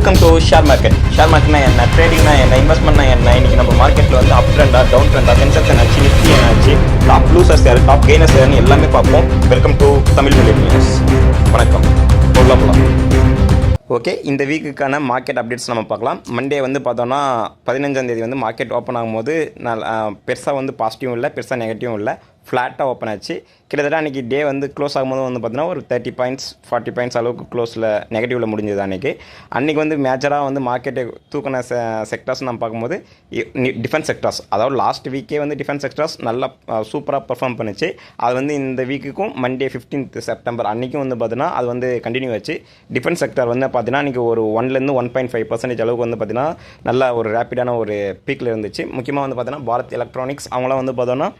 Welcome to share market share மார்க்கெட்னா என்ன? ட்ரேடிங்னா என்ன? இன்வெஸ்ட்மெண்ட்னா என்ன? இன்னைக்கு நம்ம மார்க்கெட்டில் வந்து அப் ட்ரெண்டா டவுன் ட்ரெண்டா சென்செக்ஸ் என்னாச்சு நிஃப்டி என்னாச்சு டாப் லூசர்ஸ் யார்? டாப் கெய்னர்ஸ் யாருன்னு எல்லாமே பார்ப்போம். Welcome to Tamil million news வணக்கம். போகலாம் போகலாம். ஓகே இந்த வீக்குக்கான மார்க்கெட் அப்டேட்ஸ் நம்ம பார்க்கலாம். மண்டே வந்து பார்த்தோன்னா பதினஞ்சாம் தேதி வந்து மார்க்கெட் ஓப்பன் ஆகும்போது நல்லா பெருசாக வந்து பாசிட்டிவும் இல்லை பெருசாக நெகட்டிவும் இல்லை. ஃப்ளாட்டாக ஓப்பன் ஆச்சு. கிட்டத்தட்ட அன்றைக்கி டே வந்து க்ளோஸ் ஆகும்போது வந்து பார்த்தீங்கன்னா ஒரு தேர்ட்டி பாயிண்ட்ஸ் ஃபார்ட்டி பாயிண்ட்ஸ் அளவுக்கு க்ளோஸில் நெகட்டிவில் முடிஞ்சது அன்றைக்கி அன்றைக்கி வந்து மேஜராக வந்து மார்க்கெட்டை தூக்கின செ செக்டார்ஸ் நம்ம பார்க்கும்போது டிஃபென்ஸ் செக்டார்ஸ் அதாவது லாஸ்ட் வீக்கே வந்து டிஃபென்ஸ் செக்டார்ஸ் நல்லா சூப்பராக பர்ஃபார்ம் பண்ணுச்சு. அது வந்து இந்த வீக்குக்கும் மண்டே ஃபிஃப்டீன்த் செப்டம்பர் அன்றைக்கும் வந்து பார்த்தீங்கன்னா அது வந்து கண்டினியூ ஆச்சு. டிஃபென்ஸ் செக்டார் வந்து பார்த்தீங்கன்னா இன்றைக்கி ஒரு ஒன்லேருந்து ஒன் பாயிண்ட் ஃபைவ் பர்சன்டேஜ் அளவுக்கு வந்து பார்த்தீங்கன்னா நல்ல ஒரு ரேப்பிடான ஒரு பீக்கில் இருந்துச்சு. முக்கியமாக வந்து பார்த்தீங்கன்னா பாரத் எலக்ட்ரானிக்ஸ் அவங்களாம் வந்து பார்த்தோன்னா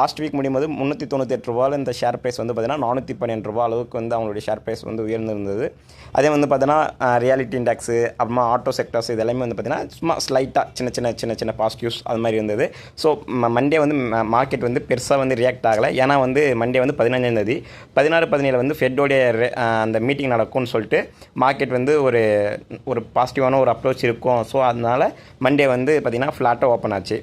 லாஸ்ட் வீக் முடியும் போது முந்நூற்றி தொண்ணூற்றி எட்டு இந்த ஷேர் ப்ரைஸ் வந்து பார்த்தீங்கன்னா நானூற்றி பன்னெண்டு ரூபா அளவுக்கு வந்து அவங்களுடைய ஷேர் ப்ரைஸ் வந்து உயர்ந்திருந்தது. அதே வந்து பார்த்தீங்கன்னா ரியாலிட்டி இண்டெக்ஸு அப்புறமா ஆட்டோ செக்டர்ஸ் இது எல்லாமே வந்து பார்த்தீங்கன்னா சும்மா ஸ்லைட்டாக சின்ன சின்ன சின்ன சின்ன பாசிட்டிவ்ஸ் அது மாதிரி இருந்தது. ஸோ மண்டே வந்து மார்க்கெட் வந்து பெருசாக வந்து ரியாக்ட் ஆகலை. ஏன்னா வந்து மண்டே வந்து பதினஞ்சாம் தேதி. பதினாறு பதினேழு வந்து ஃபெட்டோடைய அந்த மீட்டிங் நடக்கும்னு சொல்லிட்டு மார்க்கெட் வந்து ஒரு ஒரு பாசிட்டிவான ஒரு அப்ரோச் இருக்கும். ஸோ அதனால் மண்டே வந்து பார்த்திங்கன்னா ஃப்ளாட்டாக ஓப்பன் ஆச்சு.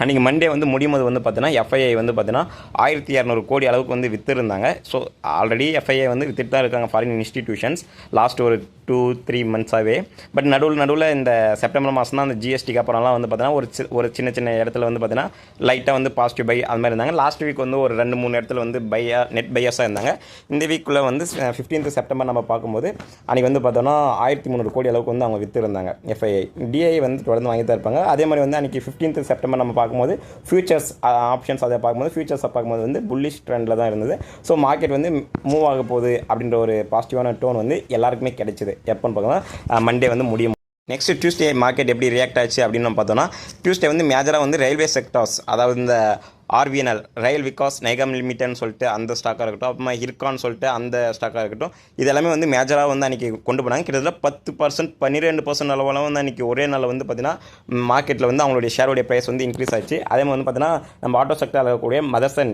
அன்றைக்கி மண்டே வந்து முடியும் போது வந்து பார்த்தீங்கன்னா எஃப்ஐஐ வந்து பார்த்தீங்கன்னா ஆயிரத்தி இரநூறு கோடி அளவுக்கு வந்து விற்றுருந்தாங்க ஸோ ஆல்ரெடி எஃப்ஐஐ வந்து வித்துட்டு தான் இருக்காங்க ஃபாரின் இன்ஸ்டிடியூஷன்ஸ் லாஸ்ட் ஒரு டூ த்ரீ மந்த்ஸாகவே பட் நடுவில் நடுவில் இந்த செப்டம்பர் மாதம் தான் அந்த ஜிஎஸ்டிக்கு அப்புறம்லாம் வந்து பார்த்தீங்கன்னா ஒரு சி ஒரு சின்ன சின்ன இடத்துல வந்து பார்த்தீங்கன்னா லைட்டாக வந்து பாசிட்டிவ் பை அது மாதிரி இருந்தாங்க. லாஸ்ட் வீக் வந்து ஒரு ரெண்டு மூணு இடத்துல வந்து பையா நெட் பையஸாக இருந்தாங்க. இந்த வீக்குள்ளே வந்து ஃபிஃப்டீன்த் செப்டம்பர் நம்ம பார்க்கும்போது அன்றைக்கி வந்து பார்த்தோன்னா ஆயிரத்தி முந்நூறு கோடி அளவுக்கு வந்து அவங்க விற்று இருந்தாங்க எஃப்ஐஐ டிஐ வந்து தொடர்ந்து வாங்கி தான் இருப்பாங்க. அதே மாதிரி வந்து அன்றைக்கி ஃபிஃப்டீன்த் செப்டம்பர் நம்ம பார்க்கும்போது ஃபியூச்சர்ஸ் ஆப்ஷன்ஸ் அதை பார்க்கும்போது ஃபியூச்சர்ஸை பார்க்கும்போது வந்து புல்லிஷ் ட்ரெண்டில் தான் இருந்தது. ஸோ மார்க்கெட் வந்து மூவ் ஆக போகுது அப்படின்ற ஒரு பாசிட்டிவான டோன் வந்து எல்லாருக்குமே கிடைச்சிது. எப்போன்னு பார்க்கலாம் மண்டே வந்து முடியும். நெக்ஸ்ட் டியூஸ்டே மார்க்கெட் எப்படி ரியாக்ட் ஆச்சு அப்படின்னு நம்ம பார்த்தோம்னா டியூஸ்டே வந்து மேஜராக வந்து ரயில்வே செக்டார்ஸ் அதாவது இந்த ஆர்விஎன்எல் ரயில் விகாஸ் நைகம் லிமிட்டட்னு சொல்லிட்டு அந்த ஸ்டாக்காக இருக்கட்டும் அப்புறமா இருக்கான்னு சொல்லிட்டு அந்த ஸ்டாக்காக இருக்கட்டும் இது எல்லாமே வந்து மேஜராக வந்து அன்றைக்கி கொண்டு போனாங்க. கிட்டத்தட்ட பத்து பர்சன்ட் பன்னிரெண்டு பர்சன்ட் அளவில் வந்து அன்றைக்கி ஒரே நாளில் வந்து பார்த்திங்கன்னா மார்க்கெட்டில் வந்து அவங்களுடைய ஷேருடைய ப்ரைஸ் வந்து இன்க்ரீஸ் ஆச்சு. அதே மாதிரி வந்து பார்த்திங்கன்னா நம்ம ஆட்டோ செக்டரில் இருக்கக்கூடிய மதர்சன்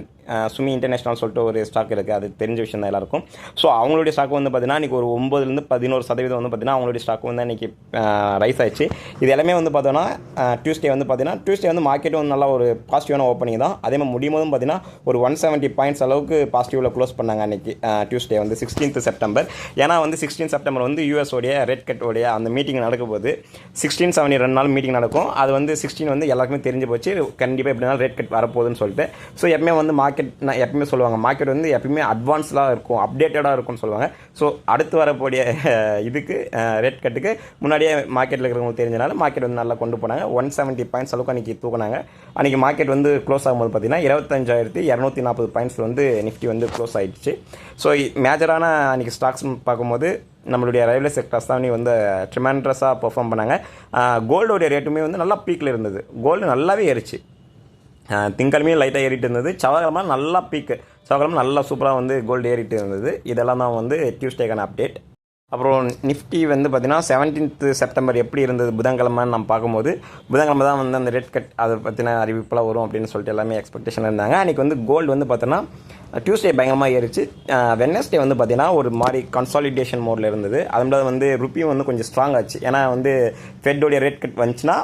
சுமி இன்டர்நேஷனல் சொல்லிட்டு ஒரு ஸ்டாக் இருக்குது அது தெரிஞ்ச விஷயம் தான் எல்லாருக்கும். ஸோ அவங்களுடைய ஸ்டாக் வந்து பார்த்திங்கன்னா இன்றைக்கி ஒரு ஒம்பதுலேருந்து பதினோரு சதவீதம் வந்து பார்த்திங்கன்னா அவங்களுடைய ஸ்டாக் வந்து இன்றைக்கி ரைஸ் ஆயிடுச்சு. இது எல்லாமே வந்து பார்த்தோன்னா டியூஸ்டே வந்து பார்த்திங்கன்னா டியூஸ்டே வந்து மார்க்கெட் வந்து நல்லா ஒரு பாசிட்டிவான ஓப்பனிங் தான். அதே மாதிரி முடியும் போதும் பார்த்தீங்கன்னா ஒரு ஒன் செவன்ட்டி பாயிண்ட்ஸ் அளவுக்கு பாசிட்டிவில் க்ளோஸ் பண்ணாங்க அன்றைக்கி டியூஸ்டே வந்து சிக்ஸ்டீன்த் செப்டம்பர் ஏன்னா வந்து சிக்ஸ்டீன் செப்டம்பர் வந்து யூஎஸோடைய ரெட் கட்டோடைய அந்த மீட்டிங் நடக்கும் போது சிக்ஸ்டீன் செவன்டி ரெண்டு நாள் மீட்டிங் நடக்கும். அது வந்து சிக்ஸ்டீன் வந்து எல்லாருக்குமே தெரிஞ்சு போச்சு. கண்டிப்பாக எப்படினாலும் ரேட் கட் வரப்போகுதுன்னு சொல்லிட்டு. ஸோ எப்பவுமே வந்து மார்க்கெட் மார்க்கெட் நான் எப்பவுமே சொல்லுவாங்க. மார்க்கெட் வந்து எப்பயுமே அட்வான்ஸ்டாக இருக்கும் அப்டேட்டடாக இருக்கும்னு சொல்லுவாங்க. ஸோ அடுத்து வரக்கூடிய இதுக்கு ரேட் கட்டுக்கு முன்னாடியே மார்க்கெட்டில் இருக்கிறவங்களுக்கு தெரிஞ்சனால மார்க்கெட் வந்து நல்லா கொண்டு போனாங்க. ஒன் செவன்ட்டி பாயிண்ட்ஸ் அளவுக்கு அன்றைக்கி தூக்குனாங்க. அன்றைக்கி மார்க்கெட் வந்து க்ளோஸ் ஆகும்போது பார்த்தீங்கன்னா இருபத்தஞ்சாயிரத்தி இரநூத்தி நாற்பது பாயிண்ட்ஸில் வந்து நிஃப்டி வந்து க்ளோஸ் ஆகிடுச்சு ஸோ மேஜரான அன்றைக்கி ஸ்டாக்ஸ் பார்க்கும்போது நம்மளுடைய ரயில்வே செக்டர்ஸ் தான் வந்து ட்ரிமெண்ட்ரஸாக பெர்ஃபார்ம் பண்ணாங்க. கோல்டோடைய ரேட்டுமே வந்து நல்லா பீக்கில் இருந்தது. கோல்டு நல்லாவே ஏறிச்சு. திங்கக்கிழமையும் லைட்டாக ஏறிட்டு இருந்தது. செவ்வாய்க்கிழமை நல்லா பீக்கு செவ்வாய்க்கிழமை நல்லா சூப்பராக வந்து கோல்டு ஏறிட்டு இருந்தது. இதெல்லாம் தான் வந்து டியூஸ்டேக்கான அப்டேட் அப்புறம் நிஃப்டி வந்து பார்த்திங்கன்னா செவன்டீன்த் செப்டம்பர் எப்படி இருந்தது புதன்கிழமைன்னு நம்ம பார்க்கும்போது புதன்கிழமை தான் வந்து அந்த ரெட் கட் அதை பற்றின அறிவிப்பெல்லாம் வரும் அப்படின்னு சொல்லிட்டு எல்லாமே எக்ஸ்பெக்டேஷன் இருந்தாங்க. அன்றைக்கி வந்து கோல்டு வந்து பார்த்தோன்னா டியூஸ்டே பயங்கரமாக ஏறிச்சு. வெனஸ்டே வந்து பார்த்திங்கன்னா ஒரு மாதிரி கன்சாலிடேஷன் மோடில் இருந்தது. அது மாதிரி வந்து ருப்பியும் வந்து கொஞ்சம் ஸ்ட்ராங் ஆச்சு. ஏன்னா வந்து ஃபெட்டோடைய ரேட் கட் வந்துச்சுன்னா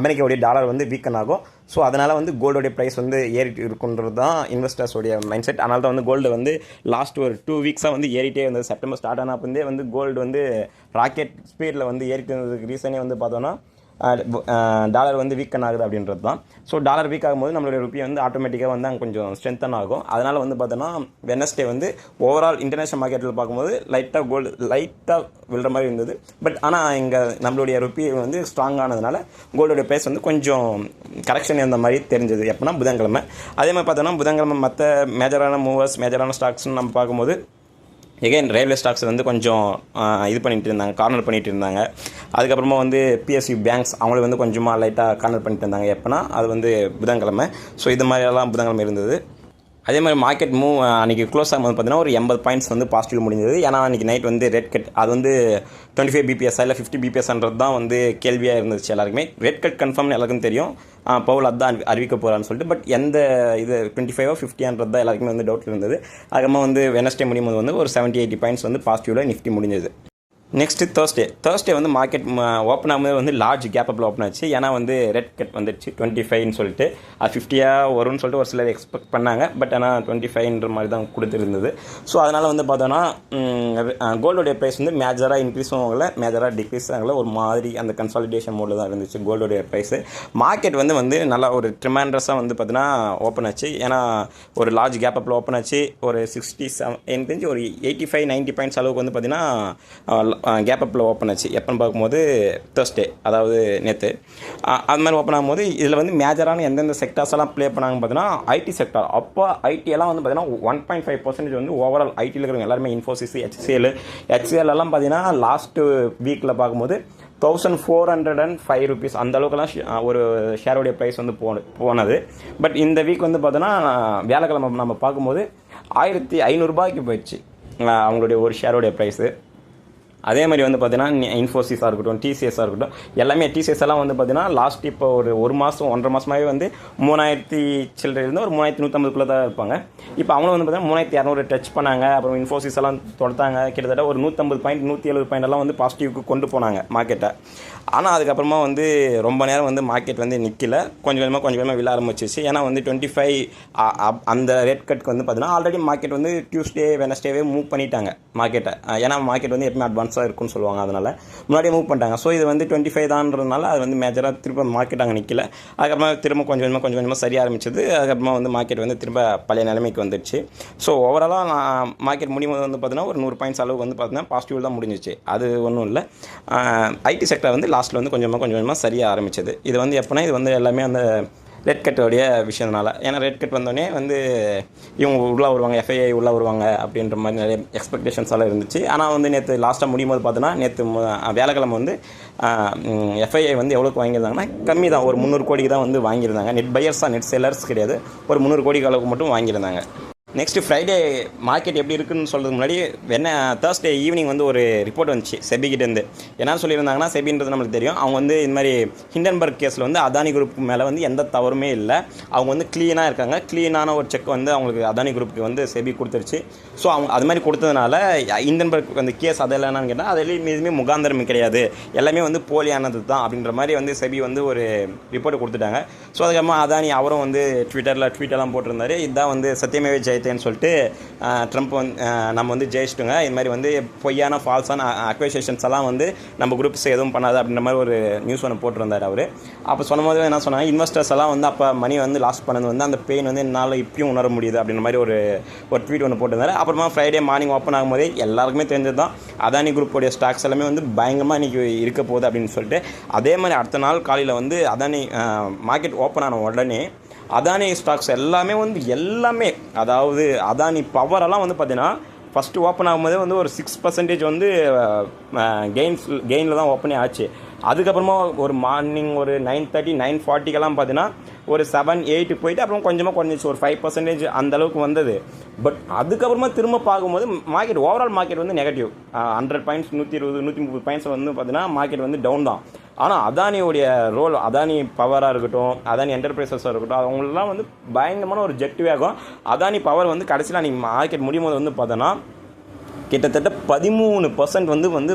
அமெரிக்காவுடைய டாலர் வந்து வீக்கன் ஆகும். ஸோ அதனால் வந்து கோல்டோடைய ப்ரைஸ் வந்து ஏறிட்டு இருக்குன்றது தான் இன்வெஸ்டர்ஸோடைய மைண்ட் செட் அதனால தான் வந்து கோல்டு வந்து லாஸ்ட் ஒரு டூ வீக்ஸாக வந்து ஏறிட்டே இருந்தது. செப்டம்பர் ஸ்டார்ட் ஆனப்பந்தே வந்து கோல்டு வந்து ராக்கெட் ஸ்பீடில் வந்து ஏறிட்டு இருந்ததுக்கு ரீசனே வந்து பார்த்தோன்னா டாலர் வந்து வீக்கன் ஆகுது அப்படின்றது தான். ஸோ டாலர் வீக் ஆகும்போது நம்மளுடைய ருப்பி வந்து ஆட்டோமேட்டிக்காக வந்து அங்கே கொஞ்சம் ஸ்ட்ரென்த்தன் ஆகும். அதனால் வந்து பார்த்தோன்னா வெனஸ்டே வந்து ஓவரால் இன்டர்நேஷனல் மார்க்கெட்டில் பார்க்கும்போது லைட்டாக கோல்டு லைட்டாக விழுற மாதிரி இருந்தது. பட் ஆனால் இங்கே நம்மளுடைய ருப்பி வந்து ஸ்ட்ராங் ஆனதுனால கோல்டுடைய ப்ரைஸ் வந்து கொஞ்சம் கரெக்ஷன் இருந்த மாதிரி தெரிஞ்சது. எப்போனா புதன்கிழமை. அதே மாதிரி பார்த்தோன்னா புதன்கிழமை மற்ற மேஜரான மூவர்ஸ் மேஜரான ஸ்டாக்ஸ்னு நம்ம பார்க்கும்போது எகைன் ரயில்வே ஸ்டாக்ஸ் வந்து கொஞ்சம் இது பண்ணிகிட்டு இருந்தாங்க கார்னர் பண்ணிகிட்டு இருந்தாங்க. அதுக்கப்புறமா வந்து பிஎஸ்சி பேங்க்ஸ் அவங்களும் வந்து கொஞ்சமாக லைட்டாக கார்னர் பண்ணிட்டு இருந்தாங்க. எப்போனா அது வந்து புதன்கிழமை. ஸோ இது மாதிரியெல்லாம் புதன்கிழமை இருந்தது. அதே மாதிரி மார்க்கெட் மூவ் அன்றைக்கி க்ளோஸ் ஆகும்போது பார்த்தீங்கன்னா ஒரு எண்பது பாயிண்ட்ஸ் வந்து பாசிட்டிவ் முடிஞ்சது. ஏன்னா அன்றைக்கி நைட் வந்து ரெட் கட் அது வந்து டுவெண்ட்டி ஃபைவ் பிபிஎஸ் இல்லை ஃபிஃப்டி பிபிஎஸ்ன்றது தான் வந்து கேள்வியாக இருந்துச்சு எல்லாருக்குமே. ரெட் கட் கன்ஃபார்ம்னு எல்லாருக்கும் தெரியும். பவுல் அதான் அறிவிக்க போகிறான்னு சொல்லிட்டு பட் எந்த இது டுவெண்ட்டி ஃபைவோ ஃபிஃப்டியான்றது தான் எல்லாருக்குமே வந்து டவுட் இருந்தது. அதுக்கப்புறமா வந்து வெனஸ்டே முடியும் போது வந்து ஒரு செவன்ட்டி எயிட்டி பாயிண்ட்ஸ் வந்து பாசிட்டிவில் நிஃப்டி முடிஞ்சது. நெக்ஸ்ட்டு தேர்ஸ்டே தேர்ஸ்டே வந்து மார்க்கெட் ஓப்பன் ஆகும்போது வந்து லார்ஜ் கேப் அப்பில் ஓப்பன் ஆச்சு. ஏன்னா வந்து ரெட் கட் வந்துடுச்சு டுவெண்ட்டி ஃபைவ்னு சொல்லிட்டு. அது ஃபிஃப்டியாக வரும்னு சொல்லிட்டு ஒரு சிலர் எக்ஸ்பெக்ட் பண்ணாங்க. பட் ஆனால் டுவெண்ட்டி ஃபைவ்ன்ற மாதிரி தான் கொடுத்துருந்தது. ஸோ அதனால் வந்து பார்த்தோன்னா கோல்டோடைய ப்ரைஸ் வந்து மேஜராக இன்க்ரீஸ் ஆகலை மேஜராக டிக்ரீஸ் ஆகலை. ஒரு மாதிரி அந்த கன்சாலிடேஷன் மோடில் தான் இருந்துச்சு கோல்டோடைய ப்ரைஸு மார்க்கெட் வந்து வந்து நல்லா ஒரு ட்ரிமாண்டஸாக வந்து பார்த்தீங்கன்னா ஓப்பன் ஆச்சு. ஏன்னா ஒரு லார்ஜ் கேப் அப்பில் ஓப்பன் ஆச்சு. ஒரு சிக்ஸ்டி செவன் எனக்கு தெரிஞ்சு ஒரு எயிட்டி ஃபைவ் நைன்ட்டி பாயிண்ட்ஸ் அளவுக்கு வந்து பார்த்தீங்கன்னா கேப் அப்பில் ஓப்பன் ஆச்சு. எப்போன்னு பார்க்கும்போது தேர்ஸ்டே அதாவது நேற்று அது மாதிரி ஓப்பன் ஆகும்போது இதில் வந்து மேஜரான எந்தெந்த செக்டார்ஸ் எல்லாம் ப்ளே பண்ணாங்க பார்த்தீங்கன்னா ஐடி செக்டார் அப்போ ஐடி எல்லாம் வந்து பார்த்தீங்கன்னா ஒன் பாயிண்ட் ஃபைவ் பர்சன்டேஜ் வந்து ஓவரால் ஐடியில் இருக்கிறவங்க எல்லாருமே இன்ஃபோசிஸ் ஹெச்சிஎல் ஹெச்சிஎல் எல்லாம் பார்த்தீங்கன்னா லாஸ்ட்டு வீக்கில் பார்க்கும்போது thousand four hundred and five rupees அந்த அளவுக்குலாம் ஷே- ஒரு ஷேருடைய ப்ரைஸ் வந்து போன போனது. பட் இந்த வீக் வந்து பார்த்தோன்னா வியாழக்கிழமை நம்ம பார்க்கும்போது ஆயிரத்தி ஐநூறுரூபாய்க்கு போயிடுச்சு. அவங்களுடைய ஒரு ஷேருடைய ப்ரைஸு அதே மாதிரி வந்து பார்த்தீங்கன்னா இன்ஃபோசிஸாக இருக்கட்டும் டிசிஎஸ்ஸாக இருக்கட்டும் எல்லாமே டிசிஎஸ் எல்லாம் வந்து பார்த்தீங்கன்னா லாஸ்ட் இப்போ ஒரு ஒரு மாதம் ஒன்றரை மாதமாகவே வந்து மூணாயிரத்தி சில்லறையிலேருந்து ஒரு மூணாயிரத்தி நூற்றம்பதுக்குள்ளே தான் இருப்பாங்க. இப்போ அவங்களும் வந்து பார்த்தீங்கன்னா மூணாயிரத்தி இரநூறு டச் பண்ணாங்க. அப்புறம் இன்ஃபோசிஸ் எல்லாம் தொடுத்தாங்க. கிட்டத்தட்ட ஒரு நூற்றம்பது பாயிண்ட் நூற்றி எழுபது பாயிண்ட் எல்லாம் வந்து பாசிட்டிவ்க்கு கொண்டு போனாங்க மார்க்கெட்டை ஆனால் அதுக்கப்புறமா வந்து ரொம்ப நேரம் வந்து மார்க்கெட் வந்து நிற்கல கொஞ்சம் கொஞ்சமாக கொஞ்சம் கொஞ்சமாக விழ ஆரம்பிச்சிச்சு ஏன்னா வந்து டுவெண்ட்டி ஃபைவ் அந்த ரேட் கட்க்கு வந்து பார்த்தீங்கன்னா ஆல்ரெடி மார்க்கெட் வந்து டியூஸ்டே வெனஸ்டேவே மூவ் பண்ணிட்டாங்க மார்க்கெட்டை ஏன்னா மார்க்கெட் வந்து எப்பவுமே அட்வான்ஸாக இருக்கும்னு சொல்லுவாங்க அதனால் முன்னாடியே மூவ் பண்ணிட்டாங்க. ஸோ இது வந்து டுவெண்ட்டி ஃபைவ் தான்றதுனால அது வந்து மேஜராக திரும்ப மார்க்கெட் அங்கே நிற்கல அதுக்கப்புறமா திரும்ப கொஞ்சம் கொஞ்சமாக கொஞ்சம் கொஞ்சமாக சரிய ஆரம்பிச்சது. அதுக்கப்புறமா வந்து மார்க்கெட் வந்து திரும்ப பழைய நிலைமைக்கு வந்துடுச்சு ஸோ ஓவராலாக நான் மார்க்கெட் முடியும் போது வந்து பார்த்தீங்கன்னா ஒரு நூறு பாயிண்ட்ஸ் அளவுக்கு வந்து பார்த்தீங்கன்னா பாசிட்டிவ் தான் முடிஞ்சிச்சு. அது ஒன்றும் இல்லை. ஐடி செக்டர் வந்து லாஸ்ட்டில் வந்து கொஞ்சமாக கொஞ்சம் கொஞ்சமாக சரியாக ஆரம்பிச்சது. இது வந்து எப்போனா இது வந்து எல்லாமே அந்த ரெட் கட்டோடைய விஷயம்னால. ஏன்னா ரெட் கட் வந்தோடனே வந்து இவங்க உள்ளே வருவாங்க எஃப்ஐஐ உள்ளே வருவாங்க அப்படின்ற மாதிரி நிறைய எக்ஸ்பெக்டேஷன்ஸ் எல்லாம் இருந்துச்சு. ஆனால் வந்து நேற்று லாஸ்ட்டாக முடியும் போது பார்த்தோன்னா நேற்று வேலைக்கிழமை வந்து எஃப்ஐஐ வந்து எவ்வளோக்கு வாங்கியிருந்தாங்கன்னா கம்மி தான். ஒரு முந்நூறு கோடிக்கு தான் வந்து வாங்கியிருந்தாங்க. நெட் பையர்ஸாக நெட் செல்லர்ஸ் கிடையாது. ஒரு முந்நூறு கோடிக்கு அளவுக்கு மட்டும் வாங்கியிருந்தாங்க. நெக்ஸ்ட் ஃப்ரைடே மார்க்கெட் எப்படி இருக்குன்னு சொல்கிறதுக்கு முன்னாடி வென்ன தேர்ஸ்டே ஈவினிங் வந்து ஒரு ரிப்போர்ட் வந்துச்சு செபிகிட்டேருந்து என்ன சொல்லியிருந்தாங்கன்னா செபின்றது நம்மளுக்கு தெரியும். அவங்க வந்து இந்த மாதிரி ஹிண்டன்பர்க் கேஸில் வந்து அதானி குரூப் மேலே வந்து எந்த தவறுமே இல்லை. அவங்க வந்து க்ளீனாக இருக்காங்க. க்ளீனான ஒரு செக் வந்து அவங்களுக்கு அதானி குரூப்புக்கு வந்து செபி கொடுத்துருச்சு. ஸோ அவங்க அது மாதிரி கொடுத்ததுனால ஹிண்டன்பர்க் அந்த கேஸ் அதெல்லாம் என்னன்னு கேட்டால் அதில் எதுவுமே முகாந்திரம் கிடையாது. எல்லாமே வந்து போலியானது தான் அப்படின்ற மாதிரி வந்து செபி வந்து ஒரு ரிப்போர்ட் கொடுத்துட்டாங்க. ஸோ அதுக்கப்புறமா அதானி அவரும் வந்து ட்விட்டரில் ட்வீட்டெல்லாம் போட்டிருந்தாரு. இதுதான் வந்து சத்தியமேவே ஜெயத்தேன்னு சொல்லிட்டு ட்ரம்ப் வந்து நம்ம வந்து ஜெயிச்சிட்டுங்க. இது மாதிரி வந்து பொய்யான ஃபால்ஸான அக்வைசேஷன்ஸ் எல்லாம் வந்து நம்ம குரூப்ஸ் எதுவும் பண்ணாது அப்படின்ற மாதிரி ஒரு நியூஸ் ஒன்று போட்டிருந்தார் அவர். அப்போ சொன்னபோது என்ன சொன்னாங்க? இன்வெஸ்டர்ஸ் எல்லாம் வந்து அப்போ மணி வந்து லாஸ் பண்ணது வந்து அந்த பெயின் வந்து என்னால் இப்பயும் உணர முடியுது அப்படின்ற மாதிரி ஒரு ஒரு ட்வீட் ஒன்று போட்டிருந்தார். அப்புறமா ஃப்ரைடே மார்னிங் ஓப்பன் ஆகும்போதே எல்லாருக்குமே தெரிஞ்சது தான். அதானி குரூப்போடைய ஸ்டாக்ஸ் எல்லாமே வந்து பயங்கரமாக இன்றைக்கி இருக்க போகுது அப்படின்னு சொல்லிட்டு அதே மாதிரி அடுத்த நாள் காலையில் வந்து அதானி மார்க்கெட் ஓப்பன் ஆன உடனே அதானி ஸ்டாக்ஸ் எல்லாமே வந்து எல்லாமே அதாவது அதானி பவரெல்லாம் வந்து பார்த்தீங்கன்னா ஃபஸ்ட்டு ஓப்பன் ஆகும்போதே வந்து ஒரு சிக்ஸ் பர்சன்டேஜ் வந்து கெயின்ஸ் கெயினில் தான் ஓப்பனே ஆச்சு. அதுக்கப்புறமா ஒரு மார்னிங் ஒரு நைன் தேர்ட்டி நைன் ஃபார்ட்டிக்கெல்லாம் பார்த்தீங்கன்னா ஒரு செவன் எயிட்டு போயிட்டு அப்புறம் கொஞ்சமாக குறைஞ்சிச்சு. ஒரு ஃபைவ் பர்சன்டேஜ் அந்த அளவுக்கு வந்தது. பட் அதுக்கப்புறமா திரும்ப பார்க்கும்போது மார்க்கெட் ஓவரால் மார்க்கெட் வந்து நெகட்டிவ் ஹண்ட்ரட் பாயிண்ட்ஸ் நூற்றி இருபது நூற்றி முப்பது பாயிண்ட்ஸ் வந்து பார்த்தீங்கன்னா மார்க்கெட் வந்து டவுன் தான். ஆனால் அதானியோடைய ரோல் அதானி பவராக இருக்கட்டும் அதானி என்டர்பிரைசஸாக இருக்கட்டும் அவங்களெலாம் வந்து பயங்கரமான ஒரு ஜெட் வேகம் அதானி பவர் வந்து கடைசியில் நீங்கள் மார்க்கெட் முடியும் போது வந்து பார்த்தோன்னா கிட்டத்தட்ட பதிமூணு பர்சன்ட் வந்து வந்து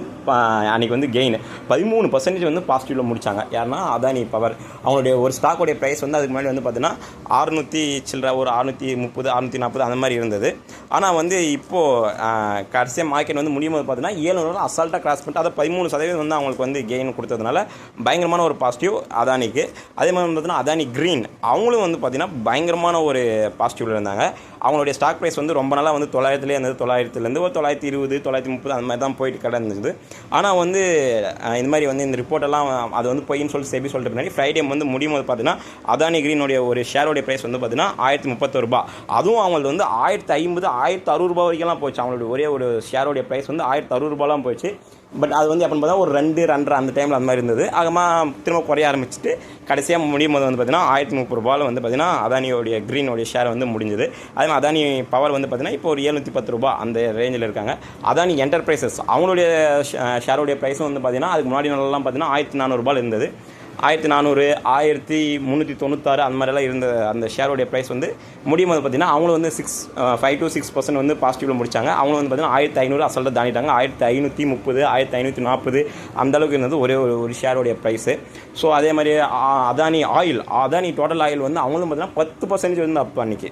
அன்றைக்கி வந்து கெயின் பதிமூணு பர்சன்டேஜ் வந்து பாசிட்டிவில் முடிச்சாங்க. யாருன்னா அதானி பவர். அவங்களுடைய ஒரு ஸ்டாக்கோடைய ப்ரைஸ் வந்து அதுக்கு முன்னாடி வந்து பார்த்தீங்கன்னா அறுநூற்றி சில்லற ஒரு அறுநூற்றி முப்பது அறுநூற்றி நாற்பது அந்த மாதிரி இருந்தது. ஆனால் வந்து இப்போது கடைசியாக மார்க்கெட் வந்து முடியும் போது பார்த்தீங்கன்னா ஏழுநூறு அசால்ட்டாக கிராஸ் பண்ணிட்டு அதை பதிமூணு சதவீதம் வந்து அவங்களுக்கு வந்து கெயின் கொடுத்ததுனால பயங்கரமான ஒரு பாசிட்டிவ் அதானிக்கு. அதே மாதிரி வந்து பார்த்தீங்கன்னா அதானி க்ரீன் அவங்களும் வந்து பார்த்திங்கன்னா பயங்கரமான ஒரு பாசிட்டிவில் இருந்தாங்க. அவங்களுடைய ஸ்டாக் ப்ரைஸ் வந்து ரொம்ப நாளாக வந்து தொள்ளாயிரத்துலேயே இருந்தது. தொள்ளாயிரத்துலேருந்து ஒரு தொள்ளாயிரத்தி இருபது தொள்ளாயிரத்தி முப்பது அந்த மாதிரி தான் போயிட்டு கிடந்தது. ஆனால் வந்து இந்த மாதிரி வந்து இந்த ரிப்போர்ட்டெல்லாம் அது வந்து பொய்ன்னு சொல்லி செபி சொல்லிட்டு பின்னாடி ஃப்ரைடே வந்து முடியும் போது பார்த்தீங்கன்னா அதானி க்ரீனுடைய ஒரு ஷேரோடைய ப்ரைஸ் வந்து பார்த்தீங்கன்னா ஆயிரத்தி முப்பத்தொரு ரூபா அதுவும் அவங்களுக்கு வந்து ஆயிரத்தி ஐம்பது ஆயிரத்தி அறுபது ரூபா வரைக்கும்லாம் போச்சு. அவங்களுடைய ஒரே ஒரு ஷேரோடைய ப்ரைஸ் வந்து ஆயிரத்தி அறுபது ரூபாலாம் போச்சு. பட் அது வந்து எப்படின்னு பார்த்தா ஒரு ரெண்டு ரெண்டரை அந்த டைமில் அந்த மாதிரி இருந்தது. ஆகமா திரும்ப குறைய ஆரம்பிச்சுட்டு கடைசியாக முடியும் போது வந்து பார்த்தீங்கன்னா ஆயிரத்தி முப்பது ரூபாயில் வந்து பார்த்தீங்கன்னா அதானியோடைய க்ரீனோடைய ஷேர் வந்து முடிஞ்சது. அது மாதிரி அதானி பவர் வந்து பார்த்தீங்கன்னா இப்போ ஒரு ஏழ்நூற்றி பத்து ரூபா அந்த ரேஞ்சில் இருக்காங்க. அதானி என்டர்பிரைசஸ் அவங்களுடைய ஷேருடைய ப்ரைஸும் வந்து பார்த்தீங்கன்னா அதுக்கு முன்னாடி நாளெல்லாம் பார்த்தீங்கன்னா ஆயிரத்தி நானூறுபாயில் இருந்தது. ஆயிரத்தி நானூறு ஆயிரத்தி முந்நூற்றி தொண்ணூத்தாறு அந்த மாதிரிலாம் இருந்த அந்த ஷேருடைய ப்ரைஸ் வந்து முடியும் போது பார்த்தீங்கன்னா அவங்களும் வந்து six five to six percent வந்து பாசிட்டிவில் முடிச்சாங்க. அவங்களும் வந்து பார்த்தீங்கன்னா ஆயிரத்தி ஐநூறு அசல்ட்டாக தாண்டிட்டாங்க. ஆயிரத்தி ஐநூற்றி முப்பது ஆயிரத்தி ஐநூற்றி நாற்பது அந்த அளவுக்கு இருந்தது ஒரே ஒரு ஒரு ஷேருடைய ப்ரைஸு ஸோ அதே மாதிரி Adani oil Adani Total oil வந்து அவங்களும் பார்த்தீங்கன்னா பத்து பர்சன்டேஜ் வந்து அப் அன்றைக்கி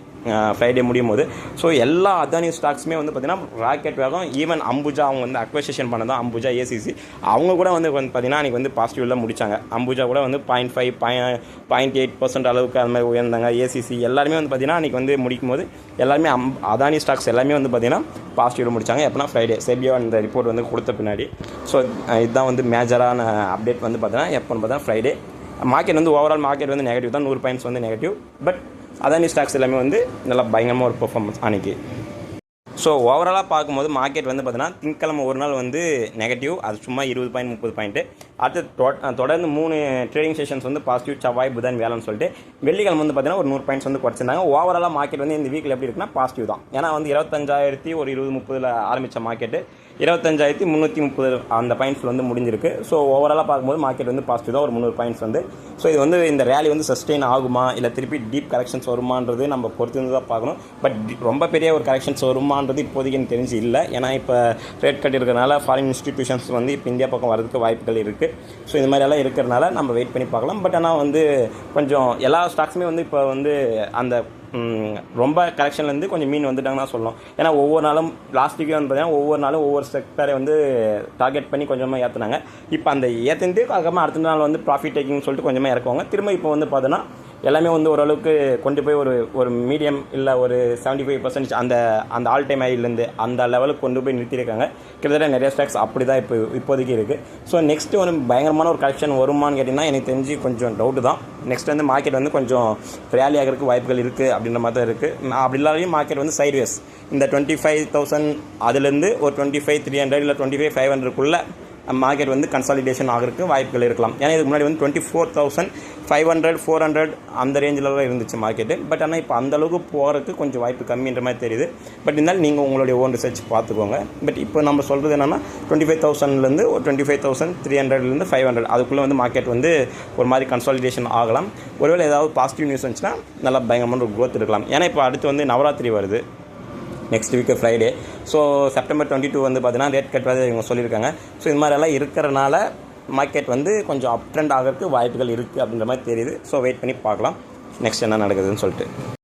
ஃப்ரைடே முடியும் போது ஸோ எல்லா அதானி ஸ்டாக்ஸுமே வந்து பார்த்தீங்கன்னா ராக்கெட் வேகம் ஈவன் அம்புஜா அவங்க வந்து அக்வசேஷன் பண்ணதான் அம்புஜா ஏசிசி அவங்க கூட வந்து பார்த்தீங்கன்னா அன்றைக்கி வந்து பாசிட்டிவில் முடித்தாங்க அம்புஜா கூட வந்து point five point eight percent அளவுக்கு அந்த மாதிரி உயர்ந்தாங்க. ஏசிசி எல்லாருமே வந்து பார்த்தீங்கன்னா அன்றைக்கி வந்து முடிக்கும் போது எல்லாருமே அம் அதானி ஸ்டாக்ஸ் எல்லாமே வந்து பார்த்தீங்கன்னா பாசிட்டிவில் முடிச்சாங்க. எப்போனா ஃப்ரைடே செபியோ அந்த ரிப்போர்ட் வந்து கொடுத்த பின்னாடி. ஸோ இதுதான் வந்து மேஜரான அப்டேட் வந்து பார்த்தீங்கன்னா எப்போன்னு பார்த்தா ஃப்ரைடே மார்க்கெட் வந்து ஓவரால் மார்க்கெட் வந்து நெகட்டிவ் தான். நூறு பாயிண்ட்ஸ் வந்து நெகட்டிவ் பட் அதானி ஸ்டாக்ஸ் எல்லாமே வந்து நல்லா பயங்கரமாக ஒரு பெர்ஃபார்மன்ஸ் அன்றைக்கி ஸோ ஓவராலாக பார்க்கும்போது மார்க்கெட் வந்து பார்த்தீங்கன்னா திங்கக்கிழமை ஒரு நாள் வந்து நெகட்டிவ் அது சும்மா இருபது பாயிண்ட் முப்பது பாயிண்ட்டு அடுத்து தொடர்ந்து மூணு ட்ரேடிங் செஷன்ஸ் வந்து பாசிட்டிவ் செவ்வாய் புதன் வேலைன்னு சொல்லிட்டு வெள்ளிக்கிழமை வந்து பார்த்தீங்கன்னா ஒரு நூறு பாயிண்ட்ஸ் வந்து குறைச்சிருந்தாங்க. ஓவராலாக மார்க்கெட் வந்து இந்த வீக்கில் எப்படி இருக்குன்னா பாசிட்டிவ் தான். ஏன்னா வந்து இருபத்தஞ்சாயிரத்தி ஒரு இருபது முப்பதில் ஆரம்பித்த மார்க்கெட்டு இருபத்தஞ்சாயிரத்தி முந்நூற்றி முப்பது அந்த பாயிண்ட்ஸில் வந்து முடிஞ்சிருக்கு. ஸோ ஓவராலாக பார்க்கும்போது மார்க்கெட் வந்து பாசிட்டிவ் தான். ஒரு முந்நூறு பாயிண்ட்ஸ் வந்து. ஸோ இது வந்து இந்த ரேலி வந்து சஸ்டெயின் ஆகுமா? இல்லை திருப்பி டீப் கரெக்ஷன்ஸ் வருமானது நம்ம பொறுத்து இருந்து தான் பார்க்கணும். பட் ரொம்ப பெரிய ஒரு கரெக்ஷன்ஸ் வருமானது இப்போதைக்கு எனக்கு தெரிஞ்சு இல்லை. ஏன்னா இப்போ ரேட் கட் இருக்கிறனால ஃபாரின் இன்ஸ்டிடியூஷன்ஸ் வந்து இப்போ இந்தியா பக்கம் வரதுக்கு வாய்ப்புகள் இருக்குது ஸோ இது மாதிரியெல்லாம் இருக்கிறனால நம்ம வெயிட் பண்ணி பார்க்கலாம். பட் ஆனால் வந்து கொஞ்சம் எல்லா ஸ்டாக்ஸுமே வந்து இப்போ வந்து அந்த ரொம்ப கலெக்ஷன்லேருந்து கொஞ்சம் மீன் வந்துட்டாங்கன்னு தான் சொல்லணும். ஏன்னா ஒவ்வொரு நாளும் லாஸ்ட் வீக்கே வந்து பார்த்தீங்கன்னா ஒவ்வொரு நாளும் ஒவ்வொரு செக்டரை வந்து டார்கெட் பண்ணி கொஞ்சமாக ஏற்றுனாங்க இப்போ அந்த ஏற்றிட்டு அதுக்கப்புறமா அடுத்த நாள் வந்து ப்ராஃபிட் டேக்கிங் சொல்லிட்டு கொஞ்சமாக இறக்குவாங்க. திரும்ப இப்போ வந்து பார்த்தோன்னா எல்லாமே வந்து ஓரளவுக்கு கொண்டு போய் ஒரு ஒரு மீடியம் இல்லை ஒரு செவன்ட்டி ஃபைவ் பர்சன்டேஜ் அந்த அந்த ஆல் டைம் ஐலேருந்து அந்த லெவலுக்கு கொண்டு போய் நிறுத்தியிருக்காங்க. கிட்டத்தட்ட நிறைய ஸ்டாக்ஸ் அப்படி தான் இப்போ இப்போதைக்கு இருக்குது ஸோ நெக்ஸ்ட்டு ஒரு பயங்கரமான ஒரு கலெக்ஷன் வருமான்னு கேட்டிங்கன்னா எனக்கு தெரிஞ்சு கொஞ்சம் டவுட்டு தான். நெக்ஸ்ட் வந்து மார்க்கெட் வந்து கொஞ்சம் ரேலி ஆகிறதுக்கு வாய்ப்புகள் இருக்குது அப்படின்ற மாதிரி தான் இருக்குது அப்படி இல்லாதையும் மார்க்கெட் வந்து சைட்வேஸ் இந்த டுவெண்ட்டி ஃபைவ் தௌசண்ட் அதுலேருந்து ஒரு டுவெண்ட்டி ஃபைவ் த்ரீ ஹண்ட்ரட் இல்லை டுவெண்ட்டி ஃபைவ் ஃபைவ் ஹண்ட்ரட்குள்ளே மார்க்கெட் வந்து கன்சாலிடேஷன் ஆகிறதுக்கு வாய்ப்புகள் இருக்கலாம். ஏன்னா இதுக்கு முன்னாடி வந்து twenty four thousand five hundred four hundred அந்த ரேஞ்சில் தான் இருந்துச்சு மார்க்கெட்டு பட் ஆனால் இப்போ அந்த அளவுக்கு போகிறதுக்கு கொஞ்சம் வாய்ப்பு கம்மின்ற மாதிரி தெரியுது. பட் இருந்தாலும் நீங்கள் உங்களுடைய ஓன் ரிசர்ச் பார்த்துக்கோங்க. பட் இப்போ நம்ம சொல்கிறது என்னென்னா டுவெண்ட்டி ஃபைவ் தௌசண்ட்லேருந்து ஒரு டுவெண்ட்டி ஃபைவ் தௌசண்ட் த்ரீ ஹண்ட்ரட்லேருந்து ஃபைவ் ஹண்ட்ரட் அதுக்குள்ளே வந்து மார்க்கெட் வந்து ஒரு மாதிரி கன்சாலிடேஷன் ஆகலாம். ஒருவேளை ஏதாவது பாசிட்டிவ் நியூஸ் வந்துச்சுன்னா நல்லா பயங்கரமான ஒரு க்ரோத் இருக்கலாம் ஏன்னா இப்போ அடுத்து வந்து நவராத்திரி வருது. Next week Friday so September twenty two வந்து பார்த்தீங்கன்னா ரேட் கட் வந்து இவங்க சொல்லியிருக்காங்க. ஸோ இது மாதிரியெல்லாம் இருக்கிறனால மார்க்கெட் வந்து கொஞ்சம் அப் ட்ரெண்ட் ஆகிறதுக்கு வாய்ப்புகள் இருக்குது அப்படின்ற மாதிரி தெரியுது. ஸோ வெயிட் பண்ணி பார்க்கலாம். நெக்ஸ்ட் என்ன நடக்குதுன்னு சொல்லிட்டு.